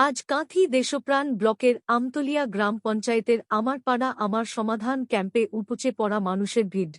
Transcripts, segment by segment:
আজ কাঁথি দেশপ্রাণ ব্লকের আমতলিয়া গ্রাম পঞ্চায়েতের আমার পাড়া আমার সমাধান ক্যাম্পে উপচে পড়া মানুষের ভিড়।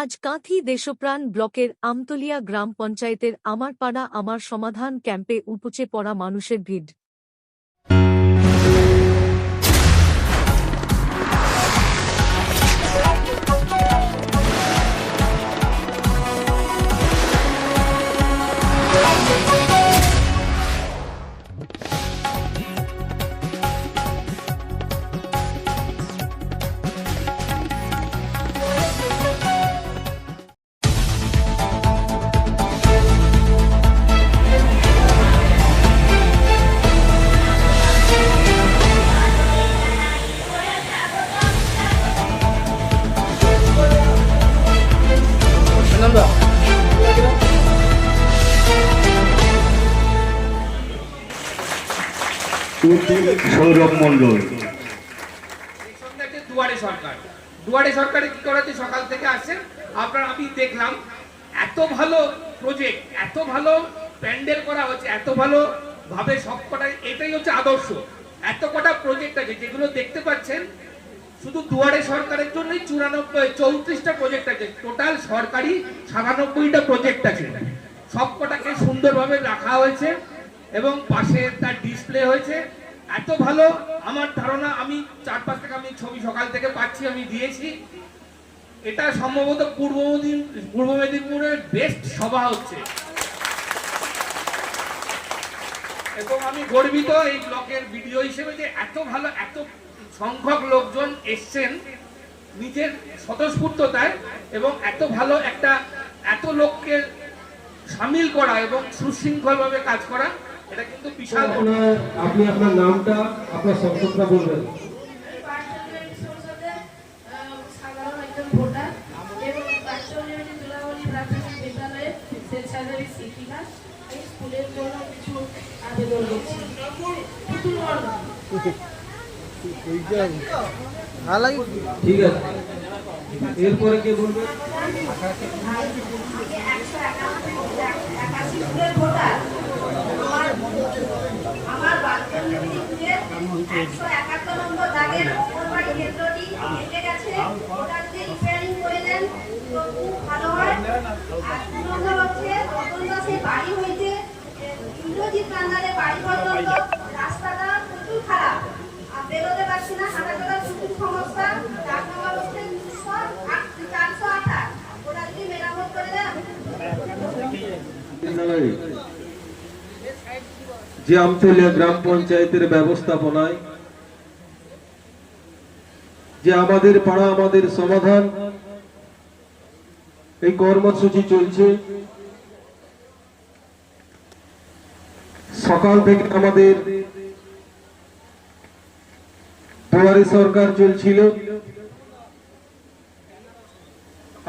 আজ কাঁথি দেশপ্রাণ ব্লকের আমতলিয়া গ্রাম পঞ্চায়েতের আমার পাড়া আমার সমাধান ক্যাম্পে উপচে পড়া মানুষের ভিড়। সৌরভ মন্ডল দুয়ারে সরকার। দুয়ারে সরকারে কি করাচ্ছে সকাল থেকে আসছেন? আপনার আমি দেখলাম, এত ভালো প্রজেক্ট এত ভালো প্যান্ডেল করা হচ্ছে, এত ভালো ভাবে সব কটা, এটাই হচ্ছে আদর্শ। এত কটা প্রজেক্ট আছে, যেগুলো দেখতে পাচ্ছেন, শুধু দুয়ারে সরকারের জন্যই চুরানব্বই, চৌত্রিশটা প্রজেক্ট আছে। টোটাল সরকারি সাতানব্বইটা প্রজেক্ট আছে। সব কটাকে সুন্দরভাবে রাখা হয়েছে। এবং পাশে তার ডিসপ্লে হয়েছে। এত ভালো, আমার ধারণা আমি চার পাঁচ থেকে আমি ছবি সকাল থেকে পাচ্ছি, আমি দিয়েছি। এটা সম্ভবত পূর্ব পূর্ব মেদিনীপুরের বেস্ট সভা হচ্ছে। এবং আমি গর্বিত এই ব্লকের ভিডিও হিসেবে যে এত ভালো, এত সংখ্যক লোকজন এসছেন নিজের স্বতঃস্ফূর্ততায় এবং এত ভালো একটা, এত লোককে সামিল করা এবং সুশৃঙ্খলভাবে কাজ করা। এটা কিন্তু বিশাল আপনি আপনার নামটা আপনার সংসদটা বলবেন। ঠিক আছে। এরপরে কে বলবেন একশো একাশি স্কুলের ভোটার। বাড়ি হইতে ইন্দ্রজিৎ কান্দারের বাড়ি পর্যন্ত রাস্তাটা প্রচুর খারাপ আর বেরোতে পারছি না হাঁটা চলার প্রচুর সমস্যা চার নম্বর হচ্ছে চারশো আঠাশ ওটা যদি মেরামত করে দেন যে আমতলিয়া গ্রাম পঞ্চায়েতের ব্যবস্থাপনায় যে আমাদের পাড়া, আমাদের সমাধান, এই কর্মসূচি চলছে। সকাল থেকে আমাদের দুয়ারে সরকার চলছিল।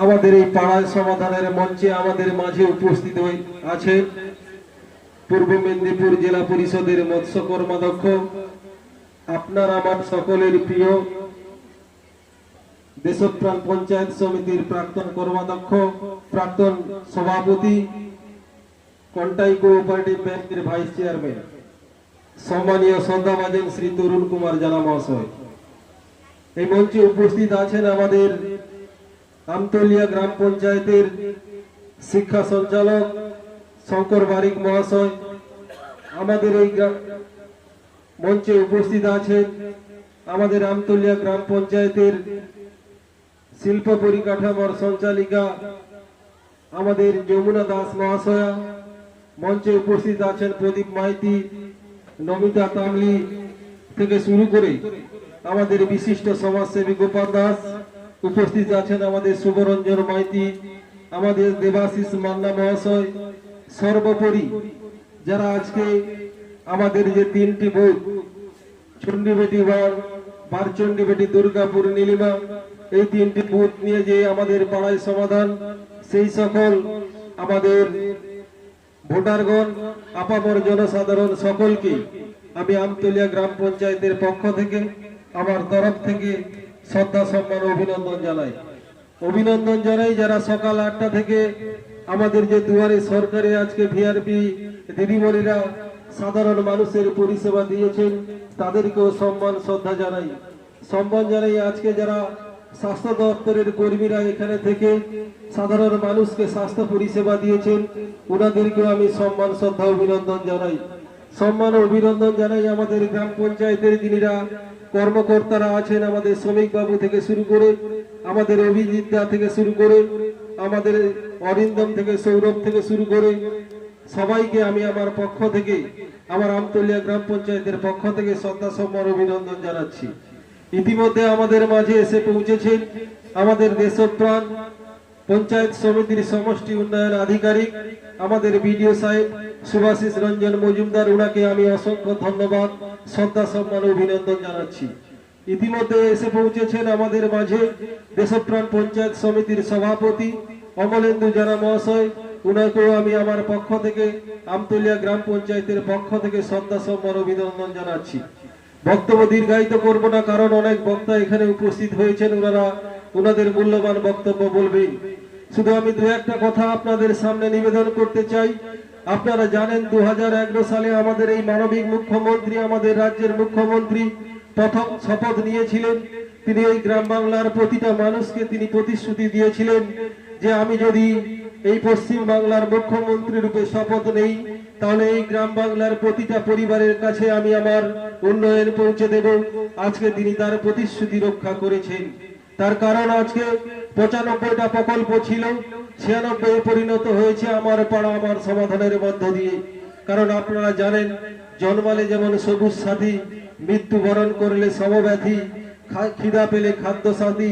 আমাদের এই পাড়ায় সমাধানের মঞ্চে আমাদের মাঝে উপস্থিত হয়ে আছেন পূর্ব মেদিনীপুর জেলা পরিষদের মৎস্য কর্মাধ্যক্ষ, আপনার আমার সকলের প্রিয় দেশপ্রাণ পঞ্চায়েত সমিতির প্রাক্তন কর্মাধ্যক্ষ, প্রাক্তন সভাপতি, কন্টাই কোঅপারেটিভ ব্যাংকের ভাইস চেয়ারম্যান, সম্মানীয় সন্ধ্যাবাজেন শ্রী তরুণ কুমার জানা মহাশয়। এই মঞ্চে উপস্থিত আছেন আমাদের আমতলিয়া গ্রাম পঞ্চায়েতের শিক্ষা সঞ্চালক শঙ্কর বারিক মহাশয় আমাদের এই মঞ্চে উপস্থিত আছেন আমাদের আমতলিয়া গ্রাম পঞ্চায়েতের শিল্প পরিকাঠামোর সঞ্চালিকা আমাদের যমুনা দাস মহাশয়া। মঞ্চে উপস্থিত আছেন প্রদীপ মাইতি, নমিতা তামলি থেকে শুরু করে আমাদের বিশিষ্ট সমাজসেবী গোপাল দাস। উপস্থিত আছেন আমাদের শুভরঞ্জন মাইতি, আমাদের দেবাশিস মান্না মহাশয় সর্বোপরি যারা আজকে আমাদের যে তিনটি বুথ, চণ্ডীবেটি বার বারচণ্ডীবেটি দুর্গাপুর, নীলিমা, এই তিনটি বুথ নিয়ে যে আমাদের পাড়ায় সমাধান, সেই সকল আমাদের ভোটারগণ, আপামর জনসাধারণ সকলকে আমি আমতলিয়া গ্রাম পঞ্চায়েতের পক্ষ থেকে আমার তরফ থেকে শ্রদ্ধা, সম্মান অভিনন্দন জানাই। অভিনন্দন জানাই যারা সকাল আটটা থেকে আমাদের যে দুয়ারে সরকারে আজকে ভিআরপি দিদিমণিরা সাধারণ মানুষের পরিষেবা দিয়েছেন, তাদেরকেও সম্মান, শ্রদ্ধা জানাই। সম্মান জানাই আজকে যারা স্বাস্থ্য দপ্তরের কর্মীরা এখানে থেকে সাধারণ মানুষকে স্বাস্থ্য পরিষেবা দিয়েছেন ওনাদেরকেও আমি সম্মান, শ্রদ্ধা, অভিনন্দন জানাই। সম্মান অভিনন্দন জানাই আমাদের গ্রাম পঞ্চায়েতের যিনিরা কর্মকর্তারা আছেন, আমাদের শ্রমিক বাবু থেকে শুরু করে, আমাদের অভিজিৎ থেকে শুরু করে আমাদের অরিন্দম থেকে সৌরভ থেকে শুরু করে সবাইকে আমি আমার পক্ষ থেকে, আমার আমতলিয়া গ্রাম পঞ্চায়েতের পক্ষ থেকে শ্রদ্ধা, সম্মান, অভিনন্দন জানাচ্ছি। ইতিমধ্যে আমাদের মাঝে এসে পৌঁছেছেন আমাদের দেশপ্রাণ পঞ্চায়েত সমিতির সমষ্টি উন্নয়ন আধিকারিক, আমাদের বিডিও সাহেব সুভাষিস রঞ্জন মজুমদার। ওনাকে আমি অসংখ্য ধন্যবাদ, শ্রদ্ধা, সম্মান, অভিনন্দন জানাচ্ছি। ইতিমধ্যে এসে পৌঁছেছেন আমাদের মাঝে দেশপ্রাণ পঞ্চায়েত সমিতির সভাপতি অমলেন্দু জানা মহাশয়। উনাকেও আমি আমার পক্ষ থেকে আমতলিয়া গ্রাম পঞ্চায়েতের পক্ষ থেকে শ্রদ্ধা, সম্মান, অভিনন্দন জানাচ্ছি। বক্তব্য দীর্ঘায়িত করব না, কারণ অনেক বক্তা এখানে উপস্থিত হয়েছেন ওনারা ওনাদের মূল্যবান বক্তব্য বলবেন শুধু আমি দু একটা কথা আপনাদের সামনে নিবেদন করতে চাই। আপনারা জানেন, দু হাজার এগারো সালে আমাদের এই মানবিক মুখ্যমন্ত্রী, আমাদের রাজ্যের মুখ্যমন্ত্রী প্রথম শপথ নিয়েছিলেন। তিনি এই গ্রাম বাংলার প্রতিটা মানুষকে তিনি প্রতিশ্রুতি দিয়েছিলেন যে আমি যদি এই পশ্চিম বাংলার মুখ্যমন্ত্রী রূপে শপথ নেই, তাহলে এই গ্রাম বাংলার প্রতিটা পরিবারের কাছে আমি আমার উন্নয়ন পৌঁছে দেব। আজকে তিনি তার প্রতিশ্রুতি রক্ষা করেছেন। তার কারণ আজকে পঁচানব্বইটা প্রকল্প ছিল ছিয়ানব্বই পরিণত হয়েছে আমার পাড়া আমার সমাধানের মধ্য দিয়ে। কারণ আপনারা জানেন, জন্মালে যেমন সবুজ সাথী মৃত্যুবরণ করলে সমব্যাধি খিদা পেলে খাদ্য সাথী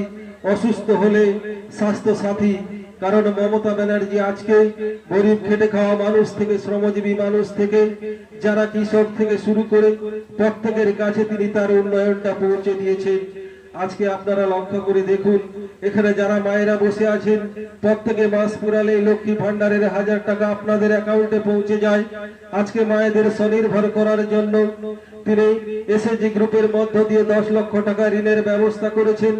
অসুস্থ হলে স্বাস্থ্য সাথী কারণ মমতা ব্যানার্জি আজকে গরিব খেটে খাওয়া মানুষ থেকে, শ্রমজীবী মানুষ থেকে, যারা কৃষক থেকে শুরু করে প্রত্যেকের কাছে তিনি তার উন্নয়নটা পৌঁছে দিয়েছেন আজকে আপনারা লক্ষ্য করে দেখুন, এখানে যারা মায়েরা বসে আছেন, প্রত্যেকে মাস পুরালে লক্ষ্মী ভান্ডারের হাজার টাকা আপনাদের অ্যাকাউন্টে পৌঁছে যায়। আজকে মায়েদের স্বনির্ভর করার জন্য তিনি এসএসজি গ্রুপের মধ্য দিয়ে দশ লক্ষ টাকা ঋণের ব্যবস্থা করেছেন।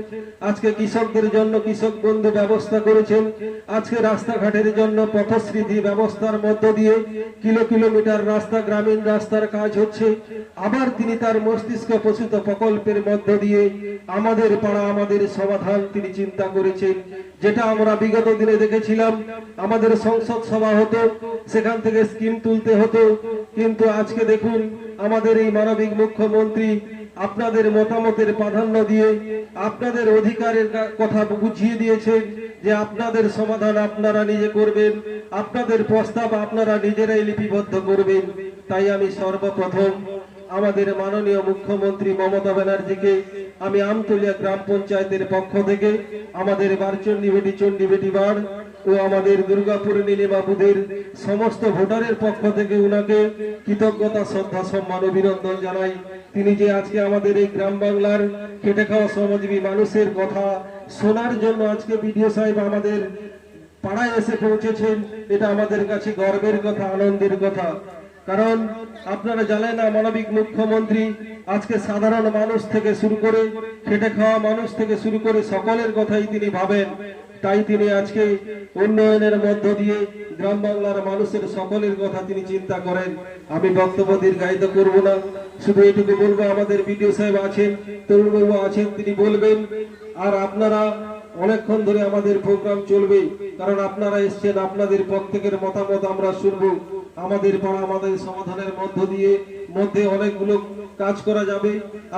আজকে কৃষকদের জন্য কৃষক বন্ধু ব্যবস্থা করেছেন। আজকে রাস্তাঘাটের জন্য পথস্মৃতি ব্যবস্থার মধ্য দিয়ে কিলো কিলোমিটার রাস্তা, গ্রামীণ রাস্তার কাজ হচ্ছে। আবার তিনি তার মস্তিষ্ক প্রসূত প্রকল্পের মধ্য দিয়ে আমাদের পাড়া, আমাদের সমাধান তিনি চিন্তা করেছেন। যেটা আমরা বিগত দিনে দেখেছিলাম, আমাদের সংসদ সভা হতো, সেখান থেকে স্কিম তুলতে হতো। কিন্তু আজকে দেখুন আমাদের এই মানবিক মুখ্যমন্ত্রী আপনাদের মতামতের প্রাধান্য দিয়ে আপনাদের অধিকারের কথা বুঝিয়ে দিয়েছেন যে আপনাদের সমাধান আপনারা নিজে করবেন, আপনাদের প্রস্তাব আপনারা নিজেরাই লিপিবদ্ধ করবেন। তাই আমি সর্বপ্রথম আমাদের মাননীয় মুখ্যমন্ত্রী মমতা ব্যানার্জিকে, আমি আমতলিয়া গ্রাম পঞ্চায়েতের পক্ষ থেকে আমাদের বারচন্ডী বেটি চণ্ডী বেটি বার ও আমাদের দুর্গাপুর নীলিমাবুদের সমস্ত ভোটারের পক্ষ থেকে উনাকে কৃতজ্ঞতা, শ্রদ্ধা, সম্মান, অভিনন্দন জানাই। তিনি যে আজকে আমাদের এই গ্রাম বাংলার খেটে খাওয়া শ্রমজীবী মানুষের কথা শোনার জন্য আজকে বিডিও সাহেব আমাদের পাড়ায় এসে পৌঁছেছেন, এটা আমাদের কাছে গর্বের কথা, আনন্দের কথা। কারণ আপনারা জানেন না, মানবিক মুখ্যমন্ত্রী আজকে সাধারণ মানুষ থেকে শুরু করে, খেটে খাওয়া মানুষ থেকে শুরু করে সকলের কথাই তিনি ভাবেন। তাই তিনি আজকে উন্নয়নের মধ্য দিয়ে গ্রাম বাংলার মানুষের সকলের কথা তিনি চিন্তা করেন। আমি বক্তব্য দীর্ঘায়িত করব না। শুধু এটুকু বলব, আমাদের বিডিও সাহেব আছেন, তরুণবাবু আছেন, তিনি বলবেন, আর আপনারা অনেকক্ষণ ধরে আমাদের প্রোগ্রাম চলবে, কারণ আপনারা এসছেন, আপনাদের প্রত্যেকের মতামত আমরা শুনব। আমাদের পাড়া, আমাদের সমাধানের মধ্য দিয়ে মধ্যে অনেকগুলো কাজ করা যাবে।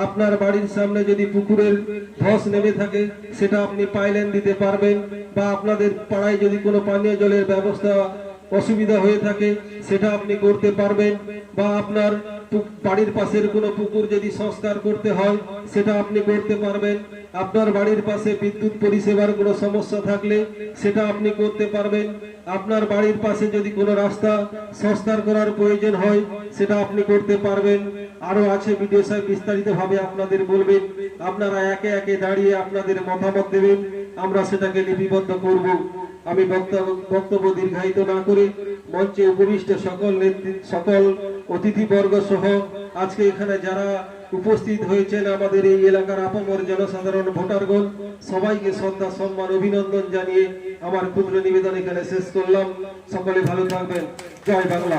আপনার বাড়ির সামনে যদি পুকুরের ধস নেমে থাকে, সেটা আপনি পাইলেন দিতে পারবেন বা আপনাদের পাড়ায় যদি কোনো পানীয় জলের ব্যবস্থা অসুবিধা হয়ে থাকে, সেটা আপনি করতে পারবেন বা আপনার বাড়ির পাশের কোনো পুকুর যদি সংস্কার করতে হয়, সেটা আপনি করতে পারবেন। আপনার বাড়ির পাশে বিদ্যুৎ পরিষেবার কোনো সমস্যা থাকলে, সেটা আপনি করতে পারবেন। আপনার বাড়ির পাশে যদি কোনো রাস্তা সংস্কার করার প্রয়োজন হয়, সেটা আপনি করতে পারবেন। আরও আছে বিডিও বিস্তারিত ভাবে আপনাদের বলবেন। আপনারা একে একে দাঁড়িয়ে আপনাদের মতামত দেবেন। আমরা সেটাকে লিপিবদ্ধ করব। আমি বক্তব্য দীর্ঘায়িত না করে মঞ্চে উপবিষ্ট সকল সকল অতিথিবর্গ সহ আজকে এখানে যারা উপস্থিত হয়েছেন আমাদের এই এলাকার আপামর জনসাধারণ ভোটারগণ, সবাইকে শ্রদ্ধা, সম্মান, অভিনন্দন জানিয়ে আমার ক্ষুদ্র নিবেদন এখানে শেষ করলাম। সকলে ভালো থাকবেন। জয় বাংলা।